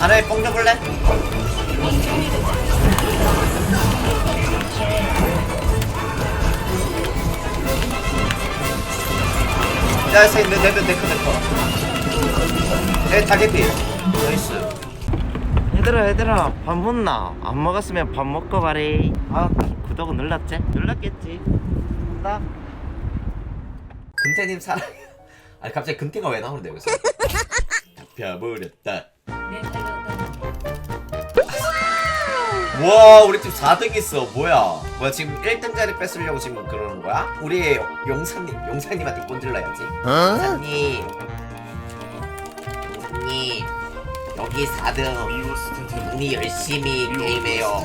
안에 뽕 줘볼래? 야, 이 새끼, 내, 내, 내, 내, 내, 내, 다개피. 나이스. 얘들아, 얘들아, 밥 먹나? 안 먹었으면 밥 먹고 가래. 아, 구독은 눌렀지? 눌렀겠지. 나. 금태님 사랑. 아니, 갑자기 금태가 왜 나오는데, 여기서? 잡혀버렸다. 와! 우리 팀 4등 있어. 뭐야? 뭐야 지금 1등 자리 뺏으려고 지금 그러는 거야? 우리 용사님 용사님한테 꼰질러야지. 용사님. 용사님. 여기 4등. 우리 열심히 게임해요.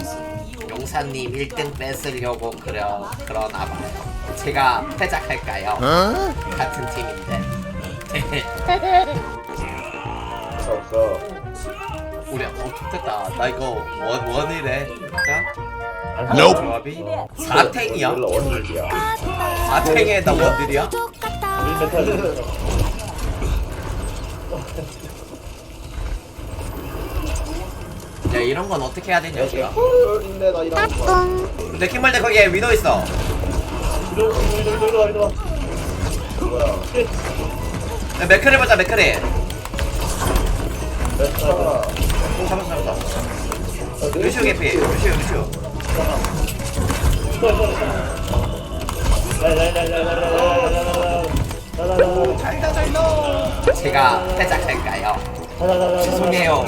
용사님 1등 뺏으려고 그러, 그러나 봐요. 제가 패작할까요? 같은 팀인데 없어. 우리 어 좋겠다 나 이거 원, 원이래 자 Nope. 조합이 4탱이야? 원래 원일이야. 4탱에다 원들이야? 야 이런 건 어떻게 해야 되냐 지금 인데 나. 근데 킹벌대 거기에 위도 있어 이리 와, 이리 와, 이리 와, 이리 와. 뭐야? 야 맥크리 보자 맥크리 루시오 개피 루시오 루시오 잘다 잘다 제가 패작할까요? 죄송해요.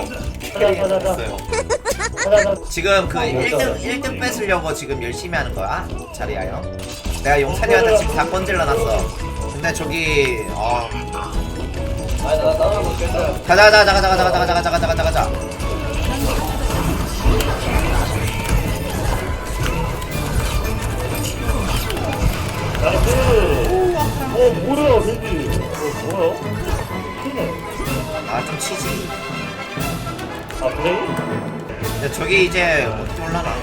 캐리했어요 지금 그 1등 1등 뺏으려고 지금 열심히 하는 거야? 자리야요? 내가 용찬이한테 지금 다 건질러 놨어. 근데 저기 어 가자 가자 가자 가자 가자 가자 가자 가자 가자 가자 어 뭐야 왠지. 어 뭐야? 키네. 아좀 치지 아 그래? 근데 저기 이제 어떻게 올라나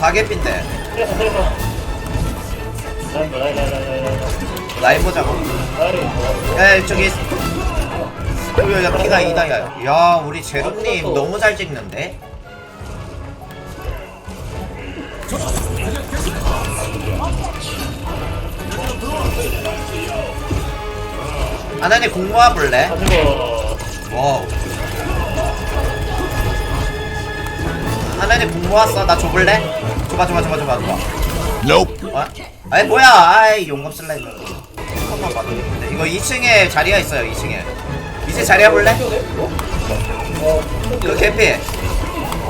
가게핀데 때려서 때려서. 라인 라인. 야 저기 야, 야 피가 이다야 야 우리 제로님 너무 잘 찍는데 아나니 공모해 볼래? 와우 하나님 공 모았어 나 줘볼래? 줘봐 줘봐 줘봐 줘봐 줘봐 Nope. 어? 아이 뭐야 아이 용감 쓸라 했는데 한번 되는데 이거 2층에 자리가 있어요 2층에 이제 자리 해볼래? 그 개피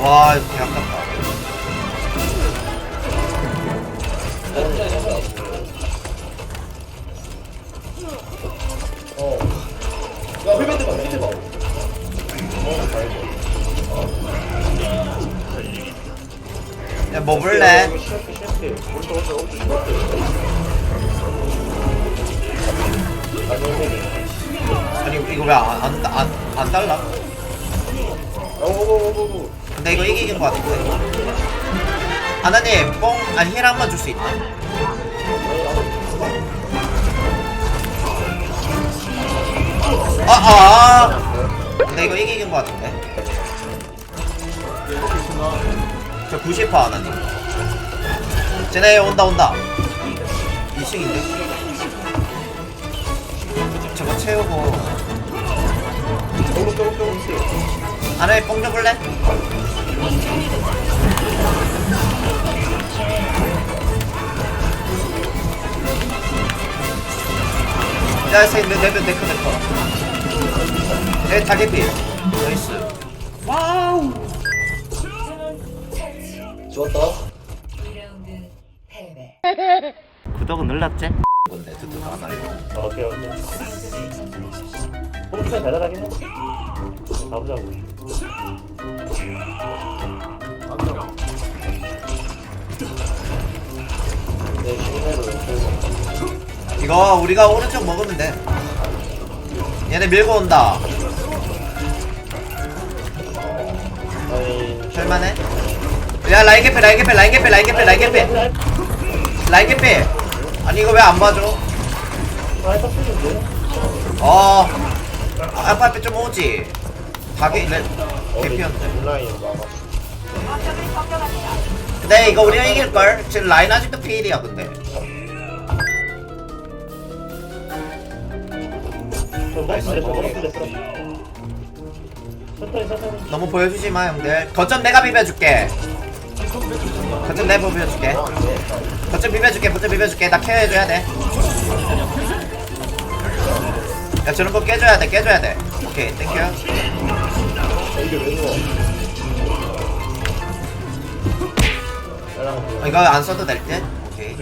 와개 아깝다 어. 야 봐, 힐밴드 봐. 야 뭐 볼래? 아니 이거 왜안안 안, 안 달라? 근데 이거 이기는 거 같은데 하나님 뽕 아니 힐 한 번 줄 수 있나? 아, 아. 근데 이거 이기는 거 같은데. 저 90% 하나님. 쟤네 온다 온다. 2층인데. 저거 채우고. 안에 뽕 줘볼래? 야, 이 새끼, 내, 내, 내, 내, 내, 내, 다개피. 나이스. 와우. 좋았다. 구독은 눌렀지? 뭔데, 두둑 안 알고. 아, 오케이 오케이. 포르투가 잘하긴 해. 가보자고. 이거 우리가 오른쪽 먹으면 돼. 얘네 밀고 온다. 아니, 할만해? 야, 라인 개패, 라인 개패, 라인 개패, 라인 개패, 라인 개패. 라인 개패. 아니, 이거 왜안 쓰는데? 어 앞에 앞에 좀 오지 개피였네 온라인 막았어. 근데 이거 우리가 이길걸 지금 라인 아직도 피일이야 근데. 너무 보여주지 마 형들 거점 내가 비벼줄게 거점 내가 비벼줄게. 거점 비벼줄게 거점 비벼줄게. 나 케어해줘야 돼야 저런 거 깨줘야 돼 깨줘야 돼. 오케이 땡큐. 어, 이거 안 써도 될 듯? 오케이.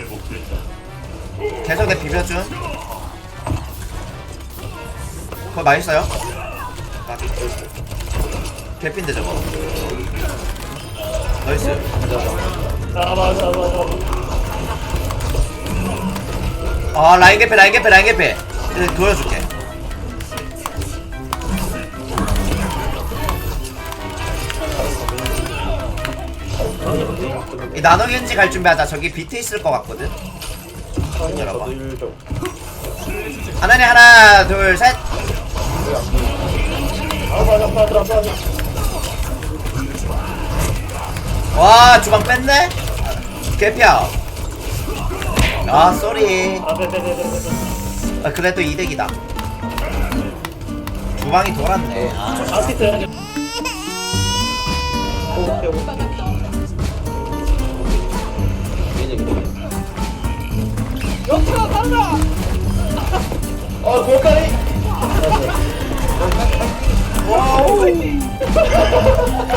계속 내 비벼줌 그거 맛있어요? 개핀데 저거 나이스. 잡아, 잡아, 잡아. 아 라인 개패 라인 개패 라인 개패. 도와줄게. 이 나노 겐지 갈 준비하자. 저기 비트 있을 것 같거든. 열어봐. 하나니 하나 둘 셋. 잡아, 잡아, 잡아, 와 주방 뺐네? 개피야 아 쏘리 아, 네, 네, 네, 네, 네. 아, 그래도 이득이다 주방이 돌았네 아. 오케이, 오케이. 역시나 다르다. 어, 골까지. 와우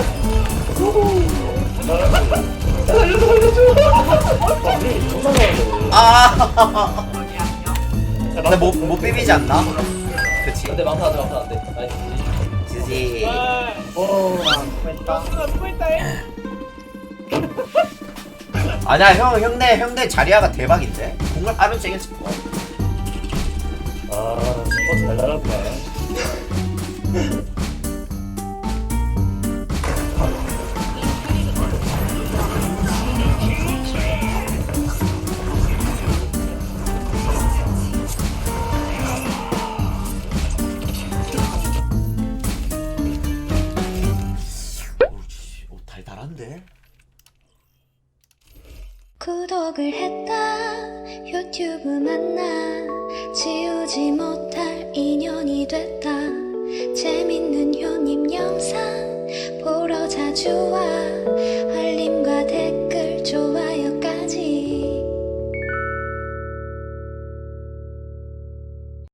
아 야, 근데 못, 못 비비지 않나? 그치 근데 망사 안돼 망사 안돼 나이스 지지 어, 역시나 수고했다잉. 아니야 형 형네 형네 자리아가 대박인데 공을 하루 쟁일 수 있고 아, 스포츠 잘 나갔네. 구독을 했다. 유튜브 만나